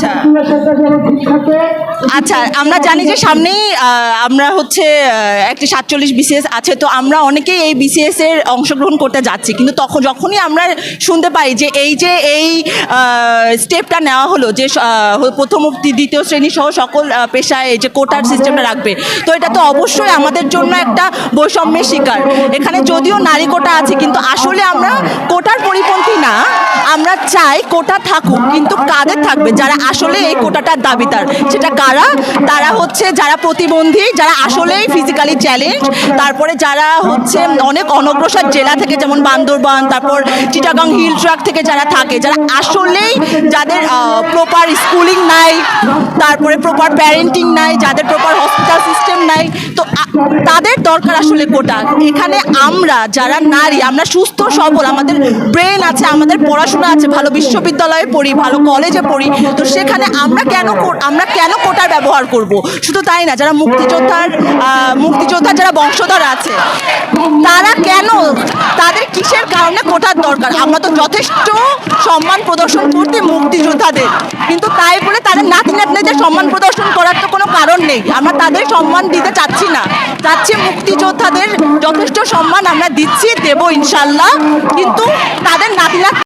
আচ্ছা। আচ্ছা আমরা জানি যে সামনেই আমরা হচ্ছে একটি সাতচল্লিশ বিসিএস আছে, তো আমরা অনেকেই এই বিসিএস এর অংশগ্রহণ করতে যাচ্ছি। কিন্তু তখন যখনই আমরা শুনতে পাই যে এই যে এই স্টেপটা নেওয়া হলো, যে প্রথম দ্বিতীয় শ্রেণি সহ সকল পেশায় যে কোটার সিস্টেমটা রাখবে, তো এটা তো অবশ্যই আমাদের জন্য একটা বৈষম্যের শিকার। এখানে যদিও নারী কোটা আছে, কিন্তু আসলে আমরা কোটার পরিপন্থী না আমরা চাই কোটা থাকুক, কিন্তু কাদের থাকবে? যারা আসলে এই কোটাটার দাবিদার। সেটা কারা? তারা হচ্ছে যারা প্রতিবন্ধী, যারা আসলেই ফিজিক্যালি চ্যালেঞ্জ তারপরে যারা হচ্ছে অনেক অনগ্রসর জেলা থেকে, যেমন বান্দরবান, তারপর চিটাগাং হিল ট্রাক থেকে যারা থাকে, যারা আসলেই যাদের প্রপার স্কুলিং নাই, তারপরে প্রপার প্যারেন্টিং নাই, যাদের প্রপার হসপিটাল নাই। তো তাদের দরকার আসলে কোটা। এখানে আমরা যারা নারী, আমরা সুস্থ, সবল, আমাদের ব্রেন আছে, আমাদের পড়াশোনা আছে, ভালো বিশ্ববিদ্যালয়ে পড়ি, ভালো কলেজে পড়ি, তো সেখানে আমরা কেন আমরা কেন কোটার ব্যবহার করব? শুধু তাই না, যারা মুক্তিযোদ্ধার মুক্তিযোদ্ধার যারা বংশধর আছে, তারা কেন, তাদের কিসের কারণে কোটার দরকার? আমরা তো যথেষ্ট সম্মান প্রদর্শন করতে মুক্তিযোদ্ধাদের। কিন্তু তাই বলে তাদের নাতি নাতনিদের সম্মান প্রদর্শন করার তো কোনো কারণ নেই। আমরা তাদের সম্মান দিতে চাচ্ছি না। চাচ্ছি মুক্তিযোদ্ধাদের যথেষ্ট সম্মান আমরা দিচ্ছি, দেবো ইনশাল্লাহ। কিন্তু তাদের নাতি নাতনি